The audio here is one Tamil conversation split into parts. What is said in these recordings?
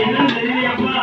என்ன தெரியலையாப்பா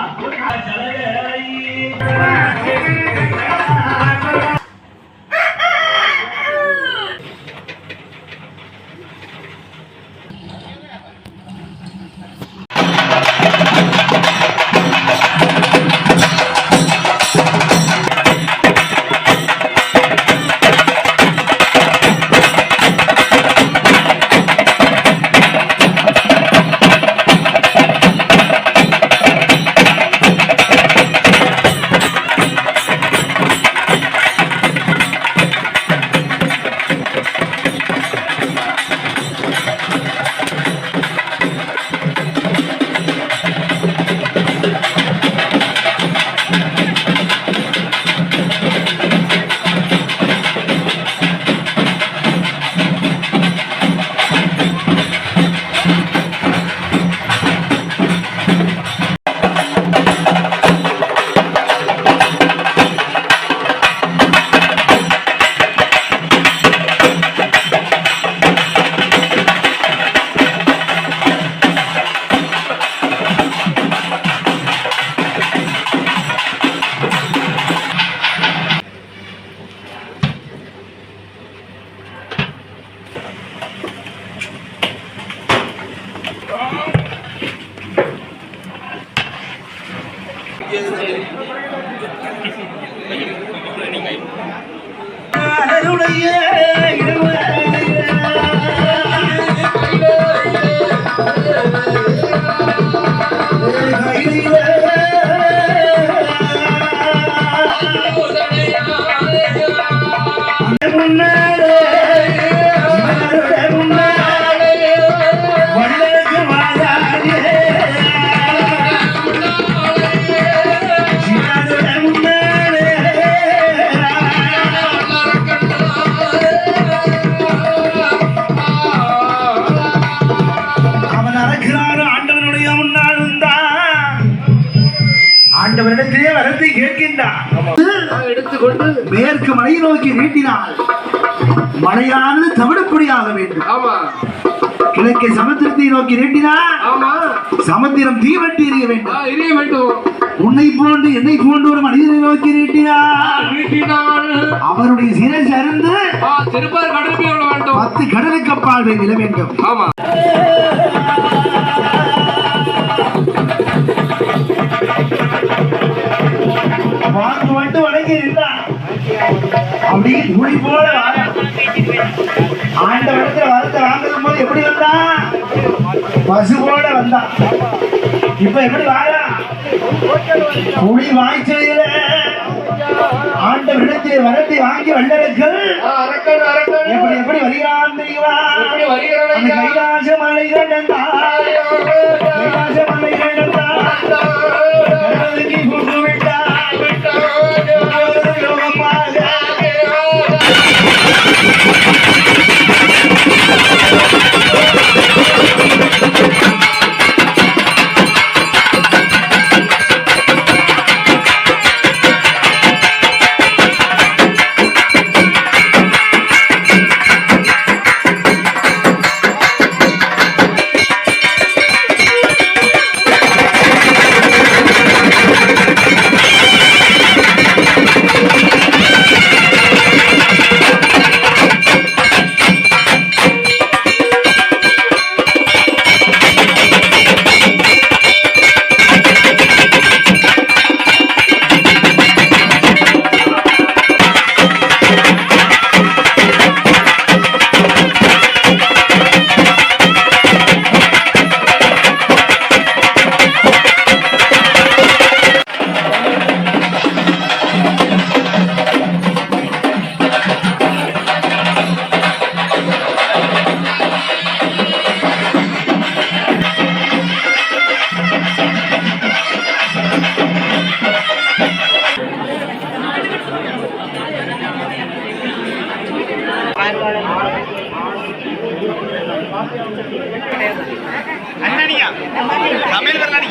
அவன் ஆண்டவரிடத்திலே வரத்தை கேட்கின்றான் எடுத்துக்கொண்டு மேற்கு மலை நோக்கி நீட்டினாள் மலையானது தமிழப்படியாக வேண்டும். ஆமா. கிழக்கே சமுத்திரத்தை நோக்கி நீட்டினாள் ஆமா. சமுத்திரம் தீவட்டி எறிய வேண்டும். எரிய வேண்டும். உன்னை போன்று என்னை போன்று ஒரு மனிதனை நோக்கி நீட்டினார் அவருடைய சிரசு அருந்து ஆ, திருப்பார் விட கடலுக்கு அப்பால் விழ வேண்டும். ஆமா. துணி போல வாரான். ஆண்டவரிடத்துல வரத்தை வாங்கும் போது எப்படி வந்தான் பசு போல வந்தான் இப்ப எப்படி வாரா புலி வாய்ச்சையில ஆண்டவரிடத்திலே வரத்தை வாங்கி வல்லர்கள் எப்படி எப்படி வருகிறான் தெரியுமா? கைலாச மலை கடந்தான் அண்ணனியா தமிழ் வரலாடி